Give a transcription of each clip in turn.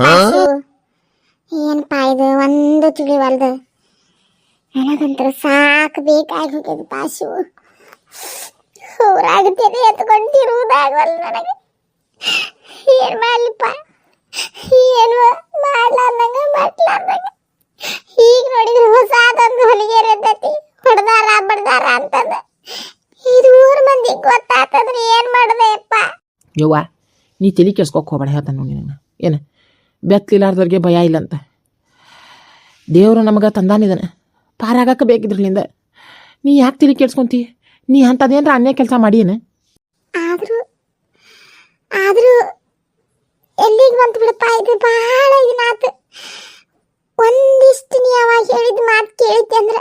Pass ಏನಪ್ಪ ಇದು? ಒಂದು ತಿಳಿವಲ್ದು ನನಗಂತರ ಸಾಕು ಬೇಕಾಗಿ ಹೋಗ್ಯದ ಪಾಸು ಊರಾಗ ತೆರೆ ಎತ್ಕೊಂಡಿರುವುದಾಗವಲ್ಲ ನನಗೆ. ಏನ್ ಮಾಡ್ಲಿಪ್ಪ? ಏನು ಮಾಡ್ಲಾರ್ದಂಗ ಮಾಡ್ಲಾರ್ದಂಗ. ಈಗ ನೋಡಿದ್ರೆ ಹೊಸದೊಂದು ಹೊಲಿಗೆ ಇರತೈತಿ ಹೊಡೆದಾರ ಬಡ್ದಾರ ಅಂತಂದ. ಇದು ಊರ ಮಂದಿ ಗೊತ್ತಾತಂದ್ರೆ ಏನ್ ಮಾಡದೆ ಅಪ್ಪ ಯವ್ವ ನೀ ತಲೆ ಕೆಡ್ಸ್ಕೊಕ್ ಹೋಗ್ಬೇಡ ಹೇಳ್ತಾನೆ ನೋಡಿ ನಿನ್ನ ಏನು? ಬೆತ್ತಲಿಲಾರ್ದವ್ರಿಗೆ ಭಯ ಇಲ್ಲಂತ. ದೇವರು ನಮಗೆ ತಂದಾನಿದ್ದಾನೆ ಪಾರಾಗಕ್ಕೆ ಬೇಕಿದ್ರಲಿಂದ ನೀ ಯಾಕೆ ತಿಳಿ ಕೇಳಿಸ್ಕೊಂತಿ? ನೀ ಅಂಥದ್ದೇನ್ರ ಅನ್ಯ ಕೆಲಸ ಮಾಡಿಯೇನೆ ಆದ್ರೂ ಆದ್ರೂ ಎಲ್ಲಿಗೆ ಬಂತು ಬಿಡಪ್ಪ? ಇದು ಬಹಳ ದಿನಾತು ಒಂದಿಷ್ಟು ನೀ ಅವಾಗ ಹೇಳಿದ ಮಾತು ಕೇಳಿದ್ದೆ ಅಂದ್ರೆ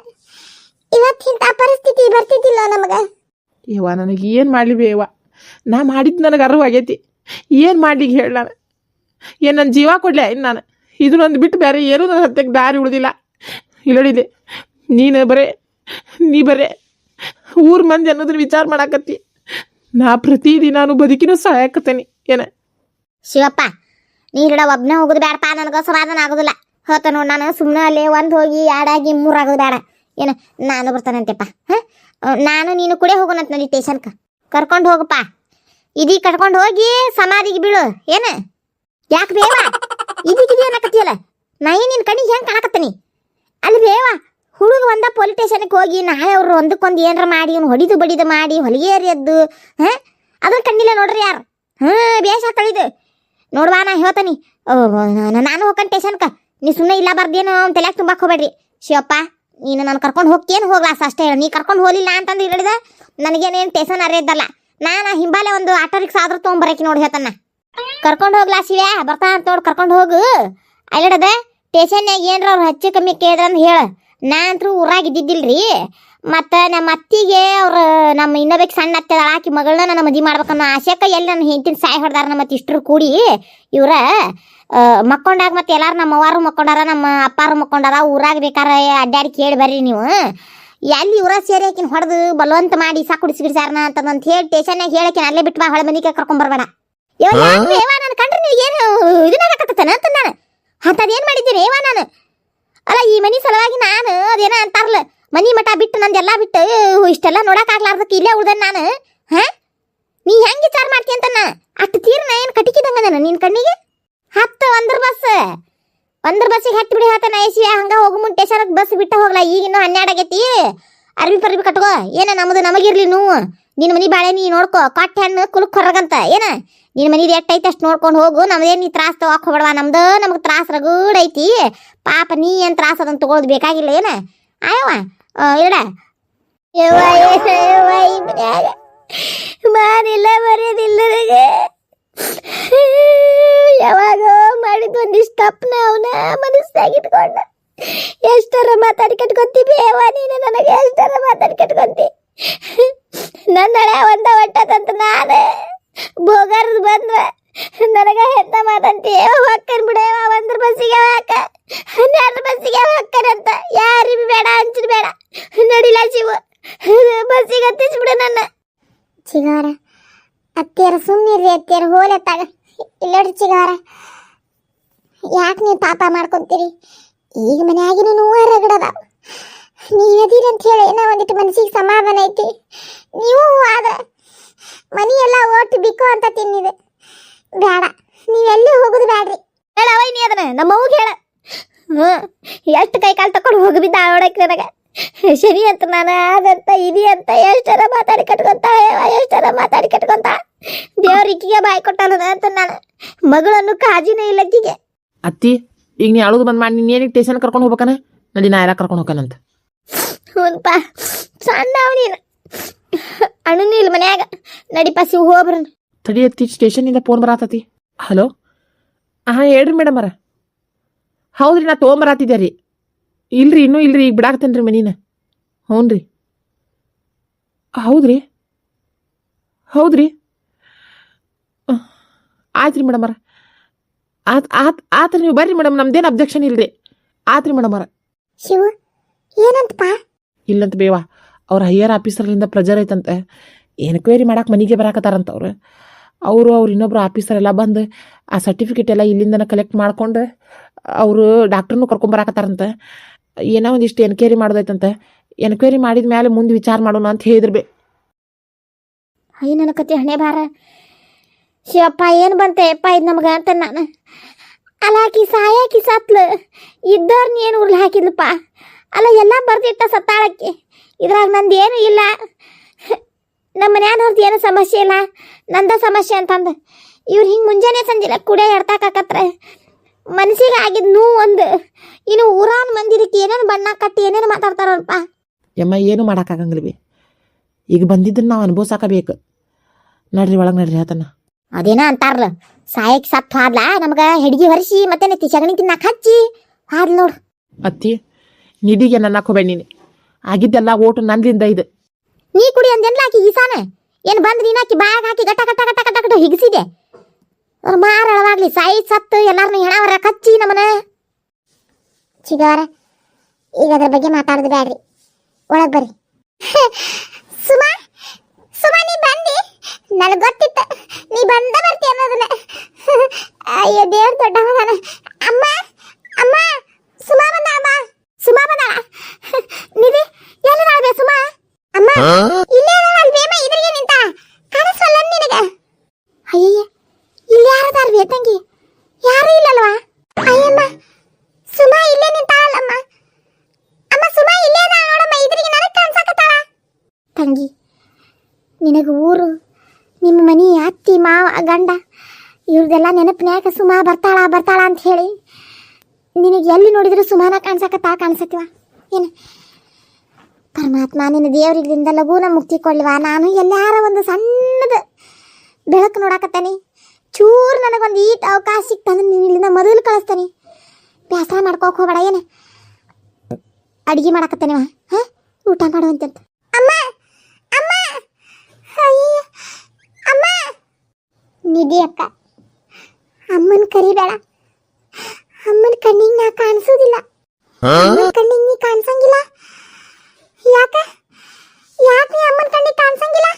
ಇವತ್ತಿಂತ ಪರಿಸ್ಥಿತಿ ಬರ್ತಿದ್ದಿಲ್ಲ ನಮಗ? ಯವ್ವ ನನಗೆ ಏನು ಮಾಡಲಿ ಬೇವ ನಾ ಮಾಡಿದ್ದು ನನಗೆ ಅರಿವಾಗೈತಿ. ಏನು ಮಾಡ್ಲಿಕ್ಕೆ ಹೇಳ ನಾನು? ಏನು ನನ್ನ ಜೀವ ಕೊಡಲೆ? ನಾನು? ನಂದು ಬಿಟ್ಟು ಬೇರೆ ಏನೂ ನನ್ನ ಹತ್ತಕ್ಕೆ ದಾರಿ ಉಳಿದಿಲ್ಲ. ಇಲ್ಲಡಿಲಿ, ನೀನು ಬರೇ, ನೀ ಬರೇ. ಊರ್ ಮಂದಿ ಅನ್ನೋದನ್ನ ವಿಚಾರ ಮಾಡಾಕತ್ತಿ. ನಾ ಪ್ರತಿದಿನಾನು ಬದುಕಿನೂ ಸಹಾಯಕತ್ತೇನೆ ಏನ? ಶಿವಪ್ಪ ನೀ ಹಿಡ ಒಬ್ಬನೇ ಹೋಗುದು ಬೇಡಪ್ಪ ನನಗೆ ಸಮಾಧಾನ ಆಗೋದಿಲ್ಲ. ಹೋತ ನೋಡಿ ನಾನು ಸುಮ್ಮನೆ ಅಲ್ಲೇ ಒಂದು ಹೋಗಿ ಎರಡಾಗಿ ಮೂರು ಆಗೋದು ಬೇಡ ಏನು? ನಾನು ಬರ್ತಾನಂತೆಪ್ಪ, ಹಾಂ? ನಾನು ನೀನು ಕೂಡ ಹೋಗೋಣಂತ ನೋಡಿ ಸ್ಟೇಷನ್ಕ ಕರ್ಕೊಂಡು ಹೋಗಪ್ಪ. ಇದೀ ಕರ್ಕೊಂಡು ಹೋಗಿ ಸಮಾಧಿಗೆ ಬೀಳು. ಏನು? ಯಾಕೆ ಬೇವ? ಇದೀಗಿದಿ ಅನ್ನಕತ್ತೀಯಲ್ಲ? ನಾ ನಿನ್ನ ಕಣ್ಣಿಗೆ ಹೆಂಗೆ ಕಾಣಕತ್ತೀನಿ? ಅಲ್ಲಿ ಬೇವ, ಹುಡುಗ ಒಂದ ಪೊಲೀಸ್ ಸ್ಟೇಷನ್ಗೆ ಹೋಗಿ ನಾಳೆ ಅವರು ಒಂದಕ್ಕೊಂದು ಏನಾರ ಮಾಡಿ, ಇವ್ನು ಹೊಡಿದು ಬಡಿದು ಮಾಡಿ ಹೊಲಿಗೆ ಎದ್ದು, ಹಾಂ? ಅದನ್ನ ಕಣ್ಣಿಲ್ಲ ನೋಡ್ರಿ ಯಾರು? ಹಾಂ, ಬೇಷ ತಳಿದು. ನೋಡ್ವಾ, ನಾ ಹೇಳ್ತಾನಿ. ನಾನು ಹೋಗ್ಕೊಂಡು ಸ್ಟೇಷನ್ಕ ನೀ ಸುಮ್ಮನೆ ಇಲ್ಲ ಬರ್ದೇನು ಅವ್ನ ತಲೆಯಾಗ ತುಂಬಾಕ್ ಹೋಗ್ಬೇಡ್ರಿ. ಶಿವಪ್ಪ, ನೀನು ನಾನು ಕರ್ಕೊಂಡು ಹೋಗ್ತೇನು ಹೋಗ್ಲಾಸ ಅಷ್ಟೇ ನೀ ಕರ್ಕೊಂಡು ಹೋಗಲಿಲ್ಲ ಅಂತಂದು ಹೇಳಿದ ನನಗೇನೇನು ಅರೇ ಇದ್ದಲ್ಲ. ನಾನು ಹಿಂಬಾಲೆ ಒಂದು ಆಟೋ ರಿಕ್ಷಾ ಆದ್ರೂ ತೊಗೊಂಬರಕ್ಕೆ ನೋಡಿ ಹೇಳ್ತಾನ ಕರ್ಕೊಂಡು ಹೋಗ್ಲಾ ಶಿವ್ಯ? ಬರ್ತಾ ಅಂತ ನೋಡಿ, ಕರ್ಕೊಂಡು ಹೋಗು. ಅಲ್ಲಡದ ಸ್ಟೇಷನ್ಯಾಗ ಏನ್ರ ಅವ್ರು ಹೆಚ್ಚು ಕಮ್ಮಿ ಕೇಳಿದ್ರ ಅಂತ ಹೇಳ. ನಾ ಅಂತೂ ಊರಾಗ ಇದ್ದಿದ್ದಿಲ್ರಿ. ಮತ್ತು ನಮ್ಮ ಅತ್ತಿಗೆ ಅವ್ರು ನಮ್ಮ ಇನ್ನೊಬೇಕು ಸಣ್ಣ ಅತ್ತೆ ಆಕಿ ಮಗಳನ್ನ ನನ್ನ ಮದುವೆ ಮಾಡ್ಬೇಕನ್ನೋ ಆಶೆಕ ಎಲ್ಲಿ ನನ್ನ ಹೆಂಡತಿನ ಸಾಯಿ ಹೊಡೆದಾರ ನಮ್ಮ ಇಷ್ಟರು ಕೂಡಿ ಇವ್ರ ಮಕ್ಕೊಂಡಾಗ ಮತ್ತೆ ಎಲ್ಲಾರು ನಮ್ಮ ಅವ್ವಾರು ಮಕ್ಕೊಂಡಾರ, ನಮ್ಮ ಅಪ್ಪಾರು ಮಕ್ಕೊಂಡಾರ, ಊರಾಗ ಬೇಕಾರ ಅಡ್ಡಾಡಿ ಕೇಳಿ ಬರ್ರಿ ನೀವು. ಎಲ್ಲಿ ಇವರ ಸೇರಿ ಆಕಿನ ಹೊಡೆದು ಬಲವಂತ ಮಾಡಿ ಸಾಕು ಅಂತ ಅಂತಂದಂತ ಹೇಳಿ ಸ್ಟೇಷನ್ಯಾಗ ಹೇಳಕ್ಕೆ ಅಲ್ಲೇ ಬಿಟ್ಟು ಬಾ, ಹೊಳೆ ಮನೆಗೆ ಕರ್ಕೊಂಡ್ ಬರ್ಬೇಡ. ಯವ್ವ ಯಾಕ್ರಿ ಯವ್ವ ನಾನು ಕಂಡ್ರೆ ನೀವು ಏನು ಇದನ್ನಾಗತ್ತನ ಅಂತ ನಾನು ಅಂಥದ್ದು ಮಾಡಿದ್ದೀನಿ ಯವ್ವ ನಾನು? ಅಲ್ಲ ಈ ಮನಿ ಸಲುವಾಗಿ ನಾನು ಅದೇನ ಅಂತಾರಲ್ಲ ಮನಿ ಮಠ ಬಿಟ್ಟು ನಂದೆಲ್ಲ ಬಿಟ್ಟು ಇಷ್ಟೆಲ್ಲ ನೋಡಕ್ ಆಗ್ಲಾರ್ದಕ್ಕೆ ಇಲ್ಲೇ ಉಳ್ದೆ ನಾನು. ಹಾ? ನೀ ಹೆಂಗೆ ವಿಚಾರ ಮಾಡ್ತಿ ಅಂತ ಅಷ್ಟು ತೀರ್ನ ಏನು ಕಟಿಕಿದಂಗ ನಾನು ನಿನ್ ಕಣ್ಣಿಗೆ? ಹತ್ತು ಒಂದ್ರ ಬಸ್. ಒಂದ್ರ ಬಸ್ಸಿಗೆ ಹತ್ತು ಬಿಡಿ ಹೇಳ್ತಾನ ಐಸಿ ಹಂಗ ಹೋಗು ಮುಂದೆ ಬಸ್ ಬಿಟ್ಟು ಹೋಗ್ಲಾ ಈಗ ಇನ್ನೂ ಹನ್ನೆರಡು ಆಗೈತಿ. ಅರ್ಬಿ ಪರ್ಬಿ ಕಟ್ಕೋ ಏನ ನಮ್ದು ನಮಗಿರ್ಲಿ ನೀವು. ನಿನ್ನ ಮನಿ ಬಾಳೆ ನೀ ನೋಡ್ಕೋ ಕಟ್ ಹೆಣ್ಣು ಕುಲಕ್ ಹೊರಗಂತ ಏನ? ನಿನ್ನ ಮನಿದು ಎಟ್ಟೈತೆ ಅಷ್ಟು ನೋಡ್ಕೊಂಡು ಹೋಗು, ನಮ್ದೇನು ನೀ ತ್ರಾಸ ತಗೋಕ್ ಹೋಗ್ಬೇಡವಾ? ನಮ್ದು ನಮಗೆ ತ್ರಾಸ ಐತಿ. ಪಾಪ ನೀ ಏನು ತ್ರಾಸ ಅದನ್ನ ತಗೊಳ್ಳೋದು ಬೇಕಾಗಿಲ್ಲ ಏನ? ಆಯವ್ವ ಇಡ ಬರೆಯೋದಿಲ್ಲ ನನಗೆ. ಯಾವಾಗ ಮಾಡಿದ ಒಂದಿಷ್ಟು ತಪ್ಪನ ಅವನ ಮನಸ್ಸಾಗಿಟ್ಕೊಂಡ ಎಷ್ಟರ ಮಾತಾಡಿ ಕಟ್ಕೊಂತೀವಿ? ಯವ್ವ, ನೀನು ನನಗೆ ಎಷ್ಟರ ಮಾತಾಡಿ ಕಟ್ಕೊಂತಿ? ನನ್ನ ಹಳೆ ಒಂದ ಒಟ್ಟದಂತ ನಾನು. ಬೋಗರ್ದು ಬಂದ್ರ ನನಗ ಎಂತ ಮಾತಂತಿ? ಹೊಕ್ಕನ್ ಬಿಡವ ಒಂದ್ರ ಬಸ್ಸಿಗೆ ಹಾಕ ಹನ್ನೆರಡು ಬಸ್ಸಿಗೆ ಹಾಕನಂತ ಯಾರಿಗೂ ಬೇಡ ಅಂಚಿನ ಬೇಡ. ನಡಿಲ ಶಿವ. ಬಸ್ಸಿಗೆ ಹತ್ತಿಸ್ಬಿಡು ನನ್ನ. ಚಿಗಾರ ಅತ್ತಿಯರ ಸುಮ್ಮನಿರ್ರಿ ಅತ್ತಿಯರ ಹೋಲತ್ತಾಗ ಇಲ್ಲೋಡ್ರಿ ಚಿಗಾರ ಯಾಕೆ ನೀವು ಪಾಪ ಮಾಡ್ಕೊಂತೀರಿ? ಈಗ ಮನ್ಯಾಗಿನ ನೋವು ರಗಡದ ನೀವದೀರಿ ಅಂತ ಹೇಳಿ ಏನೋ ಒಂದಿಟ್ಟು ಮನಸ್ಸಿಗೆ ಸಮಾಧಾನ ಐತಿ. ನೀವು ಆದ ಮನಿ ಎಲ್ಲ ಓಟ್ ಬಿಕ್ಕು ಅಂತ ತಿನ್ನಿದೆ. ಬೇಡ ನೀವೆಲ್ಲಿ ಹೋಗುದು ಬೇಡ್ರಿ ಹೇಳವ ನೀ ಅದನ್ನ ನಮ್ಮ ಅವ್ಗೆ ಹೇಳ. ಹ್ಞೂ ಎಷ್ಟು ಕೈ ಕಾಲು ತಕೊಂಡು ಹೋಗಿಬಿದ್ದ ಆಡಕ್ಕೆ ನನಗೆ. ಶನಿ ಅಂತ ನಾನು ಅದಂತ ಇದಿ ಅಂತ ಎಷ್ಟರ ಮಾತಾಡಿ ಕಟ್ಕೊಂತ ಎಷ್ಟರ ಮಾತಾಡಿ ಕಟ್ಕೊಂತ. ದೇವ್ರಿಕ್ಕಿಗೆ ಬಾಯಿ ಕೊಟ್ಟಾನ ಅಂತ ನಾನು ಮಗಳನ್ನು ಕಾಜಿನೇ ಇಲ್ಲ ಅಕ್ಕಿಗೆ. ಅತ್ತಿ ಈಗ ನೀ ಅಳುದು ಬಂದ್ ಮಾಡಿ ನೀನು ಏನಕ್ಕೆ ಸ್ಟೇಷನ್ ಕರ್ಕೊಂಡು ಹೋಗ್ಬೇಕನ? ನಡಿ ನಾ ಎಲ್ಲ ಕರ್ಕೊಂಡು ಹೋಗ್ಕನಂತ ಹ್ಞೂನಪ್ಪ ಸಣ್ಣ ಅವನೀನು ಅಣ್ಣನೂ ಇಲ್ಲ ಮನ್ಯಾಗ. ನಡಿ ಶಿವ ಹೋಗ್ಬರನ್ ತಡಿ ಅತ್ತಿ ಸ್ಟೇಷನಿಂದ ಫೋನ್ ಬರತ್ತತಿ ಹಲೋ ಹಾಂ ಹೇಳ್ರಿ ಮೇಡಮರ ಹೌದ್ರಿ ನಾ ತೊಗೊಂಬರತ್ತಿದ್ದೆ ರೀ. ಇಲ್ರಿ ಇನ್ನೂ ಇಲ್ರಿ ಈಗ ಬಿಡಾಕ್ತೇನೆ ರೀ ಮನೀನ. ಹ್ಞೂ ರೀ ಹೌದ್ರಿ? ಹೌದ್ರಿ? ಆಯ್ತು ರೀ ಮೇಡಮರ ಆತ್ ಆತ್ ಆತ್ರಿ ನೀವು ಬರ್ರಿ ಮೇಡಮ್ ನಮ್ದೇನು ಅಬ್ಜೆಕ್ಷನ್ ಇಲ್ರಿ. ಆತ್ರಿ ಮೇಡಮರ ಶಿವ ಏನಂತಪ್ಪ ಇಲ್ಲಂತ ಬೇವ. ಅವ್ರ ಹೈಯರ್ ಆಫೀಸರ್ಲಿಂದ ಪ್ರೆಜರ್ ಐತಂತೆ. ಎನ್ಕ್ವೈರಿ ಮಾಡಕ್ಕೆ ಮನೆಗೆ ಬರಾಕತ್ತಾರಂತ ಅವ್ರು. ಅವರು, ಅವ್ರು ಇನ್ನೊಬ್ರು ಆಫೀಸರ್ ಎಲ್ಲ ಬಂದು ಆ ಸರ್ಟಿಫಿಕೇಟ್ ಎಲ್ಲ ಇಲ್ಲಿಂದನ ಕಲೆಕ್ಟ್ ಮಾಡ್ಕೊಂಡು ಅವರು ಡಾಕ್ಟ್ರನ್ನು ಕರ್ಕೊಂಬರಾಕತ್ತಾರಂತೆ ಏನೋ ಒಂದಿಷ್ಟು ಎನ್ಕ್ವೈರಿ ಮಾಡೋದೈತಂತೆ. ಎನ್ಕ್ವೈರಿ ಮಾಡಿದ ಮೇಲೆ ಮುಂದೆ ವಿಚಾರ ಮಾಡೋಣ ಅಂತ ಹೇಳಿದ್ರು ಬೇ. ಅಯ್ಯ, ನನ್ನ ಕತೆ ಹಣೆ ಬಾರ ಶಿವಪ್ಪ, ಏನು ಬಂತೆ? ಅಪ್ಪ ಇದು ನಮ್ಗೆ ಅಂತ ನಾನು ಅಲ್ಲ ಆಕಿ ಸಾಯಾಕಿ, ಸತ್ಲು. ಇದ್ದವ್ರನ್ನ ಏನು ಉರ್ಲ್ ಹಾಕಿದ್ಲಪ್ಪ ಅಲ್ಲ ಎಲ್ಲ ಬರ್ದಿಟ್ಟ ಸತ್ತಾಳಕ್ಕೆ. ಇದ್ರಾಗ ನಂದು ಏನು ಇಲ್ಲ. ನಮ್ಮ ಮನ್ಯಾನವ್ರದ್ದು ಏನು ಸಮಸ್ಯೆ ಇಲ್ಲ. ನಂದ ಸಮಸ್ಯೆ ಅಂತಂದು. ಇವ್ರು ಹಿಂಗೆ ಮುಂಜಾನೆ ಸಂಜಿಲ್ಲ ಕುಡಿಯ ಎಡ್ತಾಕತ್ರ ಮನಸ್ಸಿಗೆ ಆಗಿದ್ ನೋವು ಒಂದು. ಇನ್ನು ಊರಾನ್ ಮಂದಿರಕ್ಕೆ ಏನೇನು ಬಣ್ಣ ಕಟ್ಟಿ ಏನೇನು ಮಾತಾಡ್ತಾರಪ್ಪ ಯಮ್ಮ ಏನು ಮಾಡೋಕ್ಕಾಗಂಗಿಲ್ಲ ಬಿ. ಈಗ ಬಂದಿದ್ದನ್ನು ನಾವು ಅನುಭವಿಸಾಕಬೇಕು. ನಡ್ರಿ ಒಳಗೆ ನಡ್ರಿ ಹೇಳ್ತಾನ. ಅದೇನ ಅಂತಾರಲ್ಲ ಸಾಯಕ್ ಸತ್ ಹಾದ್ಲ? ನಮ್ಗೆ ಹೆಡ್ಗಿ ಹೊರಿಸಿ ಮತ್ತೆ ನೆತ್ತಿ ಸಗಣಿ ತಿನ್ನಾಕ ಹಚ್ಚಿ. ಹಾದ್ ನೋಡು. ಅತ್ತಿ ನಿಧಿಗೆ ನನ್ನ ಹೋಗ್ಬೇಡ ನೀನು. ಆಗಿದ್ದೆಲ್ಲ ಓಟು ನಂದಿಂದ ಇದು. ನೀ ಕುಡಿ ಅಂದೆನ್ಲ ಆಕಿ ಈಸಾನ? ಏನ್ ಬಂದ್ ನೀನ್ ಆಕಿ ಬ್ಯಾಗ್ ಹಾಕಿ ಗಟ್ಟ ಗಟ್ಟ ಗಟ್ಟ ಗಟ ಗಟ ಹಿಗ್ಸಿದೆ. ಅವ್ರ ಮಾರಳವಾಗ್ಲಿ, ಸಾಯಿ ಸತ್ತು ಎಲ್ಲಾರನ್ನ ಹೆಣವರ ಕಚ್ಚಿ ನಮ್ಮನ. ಚಿಗವರ, ಈಗ ಅದ್ರ ಬಗ್ಗೆ ಮಾತಾಡೋದು ಬ್ಯಾಡ್ರಿ. ಒಳಗ್ ಬರ್ರಿ. ಸುಮಾ ಸುಮಾ, ನೀ ಬಂದಿ ನನಗೆ ಗೊತ್ತಿತ್ತು. ನೀ ಬಂದ ಬರ್ತಿ ಅನ್ನೋದನ್ನ. ಅಯ್ಯೋ, ದೇವ್ರ ದೊಡ್ಡ ಮಗನ ಅಮ್ಮ ಅಮ್ಮ ಸುಮಾ ಬಂದ ಅಮ್ಮ ಸುಮಾ ಬಂದ ನಿಧಿ ಎಲ್ಲಿ ನಾಳ್ಬೇ ಸುಮಾ ಅಮ್ಮ ಇಲ್ಲೇ ಅಲ್ಲಿ ಬೇಮ ಇದ್ರಿಗೆ ನಿಂತ ಕಾಣಿಸ್ವಲ್ಲ ನಿನಗ ಅಯ್ಯಯ್ಯ, ಇಲ್ಲಿ ಯಾರದಾರ ಬೇ ತಂಗಿ ಯಾರು ಇಲ್ಲಲ್ವಾ? ಅಯ್ಯಮ್ಮ, ಸುಮಾ ಇಲ್ಲೇ ನಿಂತಾಳಲ್ಲಮ್ಮ ಅಮ್ಮ, ಸುಮಾ ಇಲ್ಲೇ ಅದಾಳ ನೋಡಮ್ಮ, ಇದ್ರಿಗೆ ನನಗೆ ಕಾಣಿಸಕತ್ತಾಳ. ತಂಗಿ, ನಿನಗೆ ಊರು, ನಿಮ್ಮ ಮನಿ, ಅತ್ತಿ, ಮಾವ, ಗಂಡ, ಇವ್ರದೆಲ್ಲ ನೆನಪಿನ್ಯಾಕ ಸುಮಾ ಬರ್ತಾಳ ಬರ್ತಾಳ ಅಂತ ಹೇಳಿ ನಿನಗೆ ಎಲ್ಲಿ ನೋಡಿದ್ರು ಸುಮಾನ ಕಾಣಿಸಕತ್ತಾ, ಕಾಣಿಸತ್ವ? ಏನು ಪರಮಾತ್ಮ ನಿನ್ನ ದೇವರಿಗಿಂದ ಲಘುನ ಮುಕ್ತಿ ಕೊಡ್ಲಿವಾ. ನಾನು ಎಲ್ಲಾರ ಒಂದು ಸಣ್ಣದ ಬೆಳಕು ನೋಡಕತ್ತಾನೆ. ಚೂರು ನನಗೊಂದು ಈಟ್ ಅವಕಾಶ ಸಿಕ್ತಂದ್ರೆ ನೀನು ಇಲ್ಲಿಂದ ಮೊದಲು ಕಳಿಸ್ತಾನೆ. ಬೇಸರ ಮಾಡ್ಕೋಕ್ ಹೋಗಬೇಡ ಏನು? ಅಡಿಗೆ ಮಾಡಕತ್ತಾನೆವ ಹಾ? ಊಟ ಮಾಡುವಂತಂತ ಅಮ್ಮ! ಅಮ್ಮ! ಅಮ್ಮ! ನಿಧಿ ಅಕ್ಕ. ಅಮ್ಮನ ಕರಿಬೇಡ. ಅಮ್ಮನ ಕಣ್ಣಿಗೆ ನಾ ಕಾಣಿಸೋದಿಲ್ಲ. ಕಣ್ಣಿಗೆ ನೀ ಕಾಣಿಸಂಗಿಲ್ಲ. ಯಾಕ? ಯಾಕೆ ನೀ ಅಮ್ಮನ ಕಣ್ಣಿಗೆ ಕಾಣಿಸಂಗಿಲ್ಲ?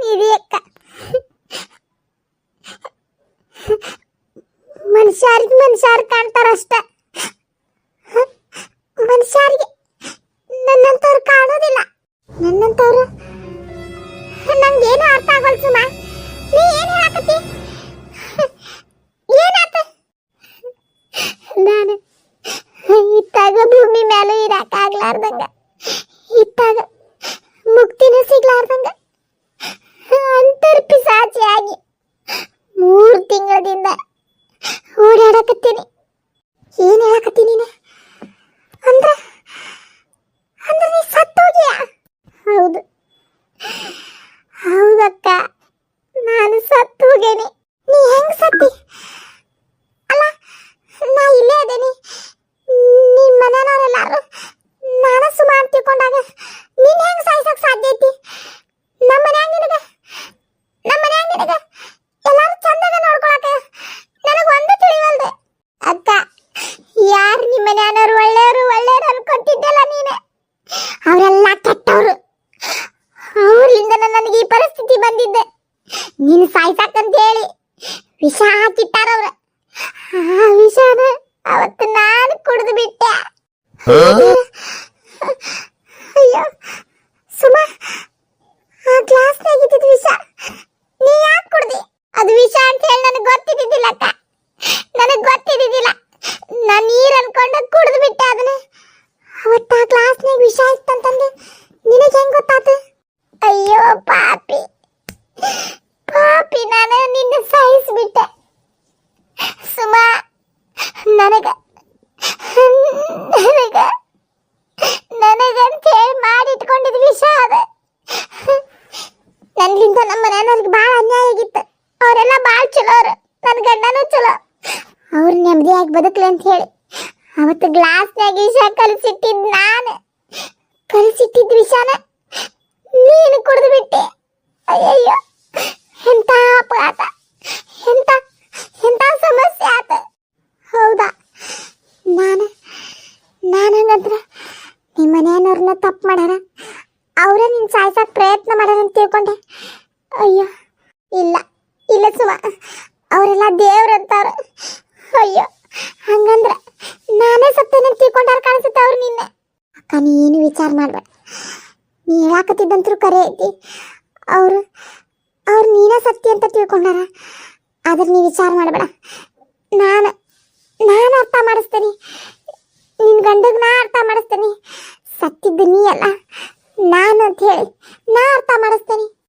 ನಿಧಿ ಅಕ್ಕ. ಮನುಷ್ಯರಿಗೆ ಮನುಷ್ಯರು ಕಾಣ್ತಾರಷ್ಟ. ಮನುಷ್ಯರಿಗೆ ನನ್ನಂತವ್ರು ಕಾಣೋದಿಲ್ಲ. ನನ್ನಂತವ್ರು ನಾನು ಇತ್ತಾಗ ಭೂಮಿ ಮೇಲೆ ಇರಕ್ಕಾಗ್ಲಾರ್ದಂಗ ಇತ್ತಾಗ ಮುಕ್ತಿನ ಸಿಗ್ಲಾರ್ದಂಗ. ಅಂತರ್ ಪಿಸಾಚಿಯಾಗಿ ಮೂರು ತಿಂಗಳದಿಂದ ಓಡಾಡಕತ್ತೀನಿ ಏನ್ ಹೇಳಕತ್ತೀನಿ ಅಂದ್ರ ನೀ ಸತ್ತೋಗಿಯಾ ಹೌದು ಹೌದಕ್ಕ ನಾನು ಸತ್ತು ಹೋಗೇನಿ ನೀ ಹೆಂಗ್ ಸತ್ತಿ ಅಲ್ಲ ನಾ ಇಲ್ಲೇ ಅದೇನಿ ನಿಮ್ಮ ಮನೆಯವ್ರೆಲ್ಲಾರು ನಾನು ಸುಮ ಅಂತ ತಿಳ್ಕೊಂಡಾಗ ನೀನ್ ಹೆಂಗ್ ಸಾಯ್ಸಕ್ ಸಾಧ್ಯ ಐತಿ ನಮ್ಮ ಮನ್ಯಾಗ ನಿನಗ ನಿನಗ ಎಲ್ಲಾರು ಚಂದಾಗ ನೋಡ್ಕೊಳಕ ನನಗ ಒಂದು ತಿಳಿವಲ್ದೆ. ಅಕ್ಕ, ಯಾರು ನಿಮ್ಮ ಮನೆಯವರು ಒಳ್ಳೆಯವರು ಒಳ್ಳೆಯವರು ಅನ್ಕೊಂತಿದ್ದಲ್ಲ ನೀನೆ. ಅವರೆಲ್ಲ ಕೆಟ್ಟವರು. ಅವ್ರಿಂದ ನನಗೆ ಈ ಪರಿಸ್ಥಿತಿ ಬಂದಿದ್ದೆ. ನೀನು ಸಾಯ್ಸಾಕಂತ ಹೇಳಿ. ವಿಷ ಹಾಕಿಟ್ಟಾರವ್ರ. ಆ ವಿಷನ ಅವತ್ತು ನಾನು ಕುಡಿದು ಬಿಟ್ಟೆ ಅಯ್ಯೋ ಸುಮ ಆ ಗ್ಲಾಸ್ನಾಗ ಇದ್ದಿದ್ ವಿಷ ನೀ ಯಾಕೆ ಕುಡ್ದಿ ಅದು ವಿಷ ಅಂತ ಹೇಳಿ ನನಗೆ ಗೊತ್ತಿದ್ದಿದ್ದಿಲ್ಲ ಅಕ್ಕ ನನಗೆ ಗೊತ್ತಿದ್ದಿದ್ದಿಲ್ಲ ನಾನು ನೀರು ಅನ್ಕೊಂಡ ಕುಡಿದು ಬಿಟ್ಟೆ ಅದನ್ನ ಅವತ್ತ ಆ ವಿಷ ನಿನಗೆ ಹೆಂಗ್ ಗೊತ್ತಾತು? ಅಯ್ಯೋ, ಪಾಪಿ. ಪಾಪಿ, ನಾನು ನಿನ್ನ ಸಾಯಿಸ್ಬಿಟ್ಟೆ ಸುಮಾ, ನನಗ ನನಗ, ನನಗಂತ ಹೇಳಿ ಮಾಡಿಟ್ಕೊಂಡಿದ್ ವಿಷ ಅದ ನನ್ನಿಂದ ನಮ್ಮ ಮನೆಯವ್ರಿಗೆ ಭಾಳ ಅನ್ಯಾಯ ಆಗಿತ್ತು. ಅವರೆಲ್ಲ ಭಾಳ ಚಲೋ ಅವ್ರು. ನನ್ನ ಗಂಡನೂ ಚಲೋ. ಅವ್ರು ನೆಮ್ಮದಿಯಾಗಿ ಬದುಕಲಿ ಅಂತ ಹೇಳಿ. ಅವತ್ತು ಗ್ಲಾಸ್ನಾಗ ವಿಷ ಕಲಸಿಟ್ಟಿದ್ ನಾನು. ಕಲಸಿಟ್ಟಿದ್ ವಿಷಾನ ನೀನು ಕುಡಿದು ಬಿಟ್ಟೆ. ಅಯ್ಯಯ್ಯೋ, ಎಂತ ಅಪಘಾತ, ಎಂತ ಎಂತ ಸಮಸ್ಯೆ ಆತ. ಹೌದಾ? ನಾನು ನಾನು ಹಂಗಂದ್ರೆ ನಿಮ್ಮ ಮನೆಯವ್ರನ್ನ ತಪ್ಪು ಮಾಡ್ಯಾರ. ನೀ ಕರೆ ಐತಿ. ಅವರು, ಅವ್ರು ನೀನ ಸತ್ಯ ಅಂತ ತಿಳ್ಕೊಂಡಾರ. ಆದ್ರೆ ನೀ ವಿಚಾರ ಮಾಡಬೇಡ. ನಾನು ನಾನು ಅರ್ಥ ಮಾಡಿಸ್ತೇನೆ. ನಿನ್ನ ಗಂಡಗ್ ನಾ ಅರ್ಥ ಮಾಡಿಸ್ತೇನೆ. ಸತ್ತಿದ್ದು ನೀ ಅಲ್ಲ. ನಾನು ಅಂತ ಹೇಳಿ ನಾ ಅರ್ಥ ಮಾಡಿಸ್ತೇನೆ.